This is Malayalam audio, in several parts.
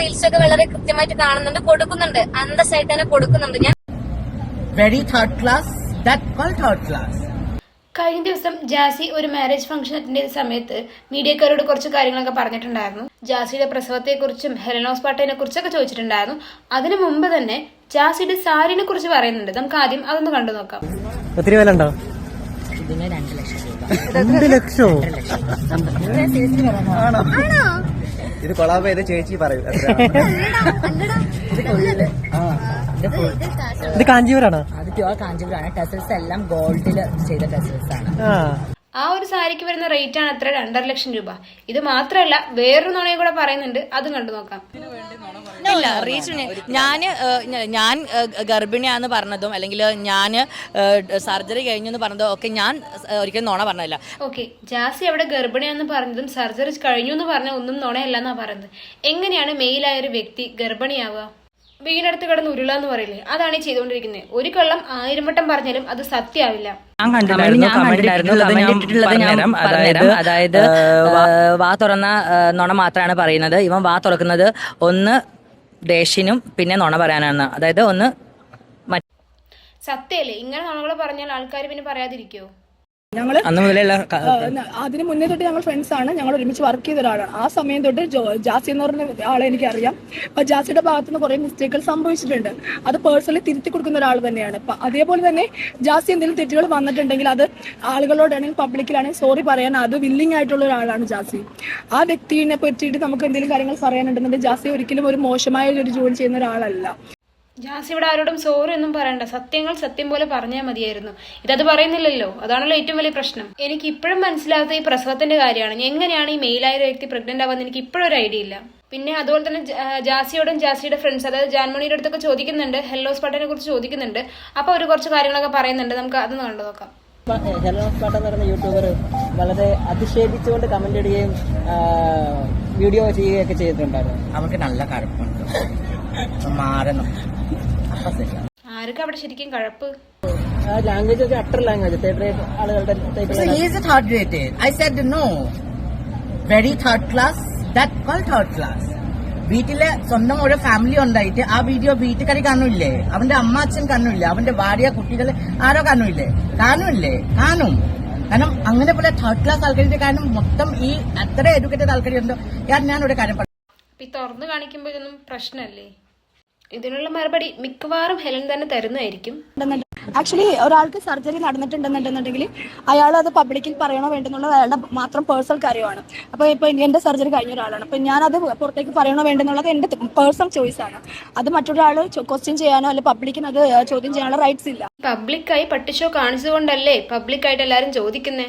റീൽസൊക്കെ വളരെ കൃത്യമായിട്ട് കാണുന്നുണ്ട് കൊടുക്കുന്നുണ്ട്. അന്തസ്സായിട്ട് തന്നെ കൊടുക്കുന്നുണ്ട്. ഞാൻ very third class third class. കഴിഞ്ഞ ദിവസം ജാസി ഒരു മാരേജ് ഫംഗ്ഷൻ അറ്റൻഡ് ചെയ്ത സമയത്ത് മീഡിയക്കാരോട് കുറച്ച് കാര്യങ്ങളൊക്കെ പറഞ്ഞിട്ടുണ്ടായിരുന്നു. ജാസിയുടെ പ്രസവത്തെക്കുറിച്ചും ഹെലനോസ് പാട്ടേനെ കുറിച്ചൊക്കെ ചോദിച്ചിട്ടുണ്ടായിരുന്നു. അതിനു മുമ്പ് തന്നെ ജാസിയുടെ സാരിനെ കുറിച്ച് പറയുന്നുണ്ട്. നമുക്ക് ആദ്യം അതൊന്ന് കണ്ടു നോക്കാം. ഒത്തിരി വില ഉണ്ടോ? ഇതിന് രണ്ട് ലക്ഷം രൂപ. രണ്ട് ലക്ഷോ? ആണോ? ഇത് കൊളാബ് ചെയ്ത് ചേച്ചി പറയൂ. ഇത് കാഞ്ചീപുരാണോ? അത് പ്യുവർ കാഞ്ചീപുരമാണ് ടെസൽസ് എല്ലാം ഗോൾഡിൽ ചെയ്ത ടെസൽസ് ആണ്. ആ ഒരു സാരിക്ക് വരുന്ന റേറ്റ് ആണ് അത്ര രണ്ടര ലക്ഷം രൂപ. ഇത് മാത്രമല്ല വേറൊരു നുണയും കൂടെ പറയുന്നുണ്ട്. അതും കണ്ടു നോക്കാം. ഇല്ല ഞാൻ ഞാൻ ഗർഭിണിയാന്ന് പറഞ്ഞതും അല്ലെങ്കിൽ ഞാൻ സർജറി കഴിഞ്ഞു എന്ന് പറഞ്ഞതും ഒക്കെ ഞാൻ ഒരിക്കലും നോണ പറഞ്ഞില്ല ഓക്കെ ജാസി അവിടെ ഗർഭിണിയാന്ന് പറഞ്ഞതും സർജറി കഴിഞ്ഞു എന്ന് പറഞ്ഞ ഒന്നും നുണയല്ല എന്നാ പറയുന്നത്. എങ്ങനെയാണ് മെയിലായ ഒരു വ്യക്തി ഗർഭിണിയാവുക? വീടിനടുത്ത് കിടന്ന് ഉരുളാന്ന് പറയില്ലേ? അതാണ് ഈ ചെയ്തുകൊണ്ടിരിക്കുന്നത് ഒരു കള്ളം ആയിരം വട്ടം പറഞ്ഞാലും അത് സത്യമാവില്ല. ഞാൻ കണ്ടിട്ടുണ്ടായിരുന്നു കമന്റ് ഞാൻ അതായത് അതായത് വാ തുറന്ന നുണ മാത്രമാണ് പറയുന്നത്. ഇവൻ വാ തുറക്കുന്നത് ഒന്ന് ദേഷ്യനും പിന്നെ നുണ പറയാനാണ്. അതായത് ഒന്ന് സത്യല്ലേ ഇങ്ങനെ നുണകൾ പറഞ്ഞാൽ ആൾക്കാർ പിന്നെ പറയാതിരിക്കോ ഞങ്ങൾ അന്ന് അതിന് മുന്നേ തൊട്ട് ഞങ്ങൾ ഫ്രണ്ട്സ് ആണ്. ഞങ്ങൾ ഒരുമിച്ച് വർക്ക് ചെയ്ത ഒരാളാണ്. ആ സമയം തൊട്ട് ജാസി എന്ന് പറഞ്ഞ ആളെ എനിക്കറിയാം. അപ്പൊ ജാസിയുടെ ഭാഗത്തുനിന്ന് കുറെ മിസ്റ്റേക്കുകൾ സംഭവിച്ചിട്ടുണ്ട്. അത് പേഴ്സണലി തിരുത്തി കൊടുക്കുന്ന ഒരാൾ തന്നെയാണ്. അപ്പൊ അതേപോലെ തന്നെ ജാസി എന്തെങ്കിലും തെറ്റുകൾ വന്നിട്ടുണ്ടെങ്കിൽ അത് ആളുകളോടാണെങ്കിൽ പബ്ലിക്കിലാണെങ്കിൽ സോറി പറയാൻ അത് വില്ലിംഗ് ആയിട്ടുള്ള ഒരാളാണ് ജാസി. ആ വ്യക്തിനെ പറ്റിയിട്ട് നമുക്ക് എന്തെങ്കിലും കാര്യങ്ങൾ പറയാനുണ്ടെന്നുണ്ടെങ്കിൽ ജാസി ഒരിക്കലും ഒരു മോശമായ ഒരു ജോലി ചെയ്യുന്ന ഒരാളല്ല. ജാസി ഇവിടെ ആരോടും സോറി ഒന്നും പറയണ്ട. സത്യങ്ങൾ സത്യം പോലെ പറഞ്ഞാൽ മതിയായിരുന്നു. ഇതത് പറയുന്നില്ലല്ലോ. അതാണല്ലോ ഏറ്റവും വലിയ പ്രശ്നം. എനിക്ക് ഇപ്പോഴും മനസ്സിലാകാത്ത ഈ പ്രസവത്തിന്റെ കാര്യമാണ്. എങ്ങനെയാണ് ഈ മെയിലായ ഒരു വ്യക്തി പ്രഗ്നന്റ് ആവാന്ന് എനിക്ക് ഇപ്പോഴും ഒരു ഐഡിയ ഇല്ല. പിന്നെ അതുപോലെ തന്നെ ജാസിയോടും ജാസിയുടെ ഫ്രണ്ട്സ് അതായത് ജാൻമണിയുടെ അടുത്തൊക്കെ ചോദിക്കുന്നുണ്ട്. ഹെല്ലോ സ്പാട്ടിനെ കുറിച്ച് ചോദിക്കുന്നുണ്ട്. അപ്പൊ അവർ കുറച്ച് കാര്യങ്ങളൊക്കെ പറയുന്നുണ്ട്. നമുക്ക് അതൊന്ന് കണ്ടു നോക്കാം. ഹെലോസ് സ്പാട്ട് എന്ന് പറയുന്ന യൂട്യൂബർ വളരെ അധിക്ഷേപിച്ചുകൊണ്ട് കമന്റ് ഇടുകയും വീഡിയോ ചെയ്യുകയൊക്കെ ചെയ്തിട്ടുണ്ടായിരുന്നു. അവർക്ക് നല്ല കഴപ്പുണ്ട് മാറണം. ആർക്കും അവിടെ ശരിക്കും കഴപ്പ്? ആ ലാംഗ്വേജ് ഒക്കെ അട്ടർ ലാംഗ്വേജ് തേർഡ് ആളുകളുടെ a third rated. I said no. Very third class. That called third class. വീട്ടിലെ സ്വന്തം ഓരോ ഫാമിലി ഉണ്ടായിട്ട് ആ വീഡിയോ വീട്ടുകാരി കാണൂല്ലേ അവന്റെ അമ്മ അച്ഛൻ കാണൂല്ലേ അവന്റെ ഭാര്യ കുട്ടികൾ ആരോ കാണൂല്ലേ കാണൂല്ലേ കാണും. കാരണം അങ്ങനെ പോലെ തേർഡ് ക്ലാസ് ആൾക്കാരുടെ കാരണം മൊത്തം ഈ അത്ര എഡ്യൂക്കേറ്റഡ് ആൾക്കാരുണ്ടോ. ഞാൻ ഞാൻ ഒരു കാര്യം പറഞ്ഞു തുറന്നു കാണിക്കുമ്പോഴൊന്നും പ്രശ്നമല്ലേ? ഇതിനുള്ള മറുപടി മിക്കവാറും ഹെലൻ തന്നെ തരുന്നതായിരിക്കും. ആക്ച്വലി ഒരാൾക്ക് സർജറി നടന്നിട്ടുണ്ടെന്നുണ്ടെന്നുണ്ടെങ്കിൽ അയാൾ അത് പബ്ലിക്കിൽ പറയണോ വേണ്ടെന്നുള്ളത് അയാളുടെ മാത്രം പേഴ്സണൽ കാര്യമാണ്. അപ്പൊ ഇപ്പൊ എന്റെ സർജറി കഴിഞ്ഞ ഒരാളാണ്. അപ്പൊ ഞാനത് പുറത്തേക്ക് പറയണോ വേണ്ടെന്നുള്ളത് എന്റെ പേഴ്സണൽ ചോയ്സ് ആണ്. അത് മറ്റൊരാൾ ക്വസ്റ്റ്യൻ ചെയ്യാനോ അല്ലെ പബ്ലിക്കിന് അത് ചോദ്യം ചെയ്യാനുള്ള റൈറ്റ്സ് ഇല്ല. പബ്ലിക്കായി പട്ടിഷോ കാണിച്ചുകൊണ്ടല്ലേ പബ്ലിക്കായിട്ട് എല്ലാരും ചോദിക്കുന്നേ?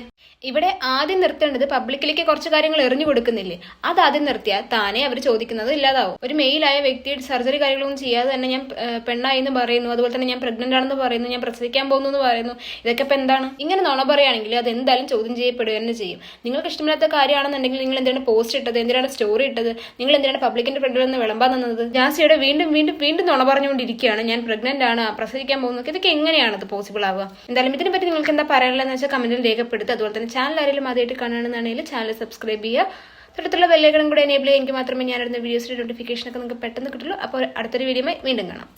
ഇവിടെ ആദ്യം നിർത്തേണ്ടത് പബ്ലിക്കിലേക്ക് കുറച്ച് കാര്യങ്ങൾ എറിഞ്ഞു കൊടുക്കുന്നില്ലേ? അത് ആദ്യം നിർത്തിയാൽ താനേ അവർ ചോദിക്കുന്നത് ഇല്ലാതാവും. ഒരു മെയിലായ വ്യക്തിയുടെ സർജറി കാര്യങ്ങളൊന്നും ചെയ്യാതെ തന്നെ ഞാൻ പെണ്ണായി എന്ന് പറയുന്നു അതുപോലെ തന്നെ ഞാൻ പ്രഗ്നന്റ് ആണെന്ന് പറയുന്നു ഞാൻ പ്രസവിക്കാൻ പോകുന്നു എന്ന് പറയുന്നു. ഇതൊക്കെ ഇപ്പൊ എന്താണ്? ഇങ്ങനെ നോണ പറയുകയാണെങ്കിൽ അത് എന്തായാലും ചോദ്യം ചെയ്യപ്പെടുക തന്നെ ചെയ്യും. നിങ്ങൾക്ക് ഇഷ്ടമില്ലാത്ത കാര്യമാണെന്നുണ്ടെങ്കിൽ നിങ്ങൾ എന്തിനാണ് പോസ്റ്റ് ഇട്ടത്? എന്തിനാണ് സ്റ്റോറി ഇട്ടത്? നിങ്ങൾ എന്തിനാണ് പബ്ലിക്കിന്റെ ഫ്രണ്ടിൽ നിന്ന് വിളമ്പാൻ നിന്നത്? ജാസിയുടെ വീണ്ടും വീണ്ടും വീണ്ടും നുണ പറഞ്ഞുകൊണ്ടിരിക്കുകയാണ്. ഞാൻ പ്രഗ്നന്റ് ആണ് പ്രസവിക്കാൻ പോകുന്നു. ഇതൊക്കെ എങ്ങനെയാണ്? അത് പോസിബിൾ ആവുക. എന്തായാലും ഇതിനെ പറ്റി നിങ്ങൾക്ക് എന്താ പറയാനുള്ളതെന്ന് വെച്ചാൽ കമന്റിൽ രേഖപ്പെടുത്തുക. അതുപോലെ തന്നെ ചാനൽ ആരെങ്കിലും ആദ്യമായിട്ട് കാണുകയാണെന്നുണ്ടെങ്കിൽ ചാനൽ സബ്സ്ക്രൈബ് ചെയ്യുക. തൊട്ടത്തുള്ള ബെല്ലേക്കണം കൂടെ എനേബിൾ ചെയ്യുമെങ്കിൽ മാത്രമേ ഞാനിടുന്ന വീഡിയോസിന്റെ നോട്ടിഫിക്കേഷൻ ഒക്കെ നിങ്ങൾക്ക് പെട്ടെന്ന് കിട്ടുള്ളൂ. അപ്പോൾ അടുത്തൊരു വീഡിയോ വീണ്ടും കാണാം.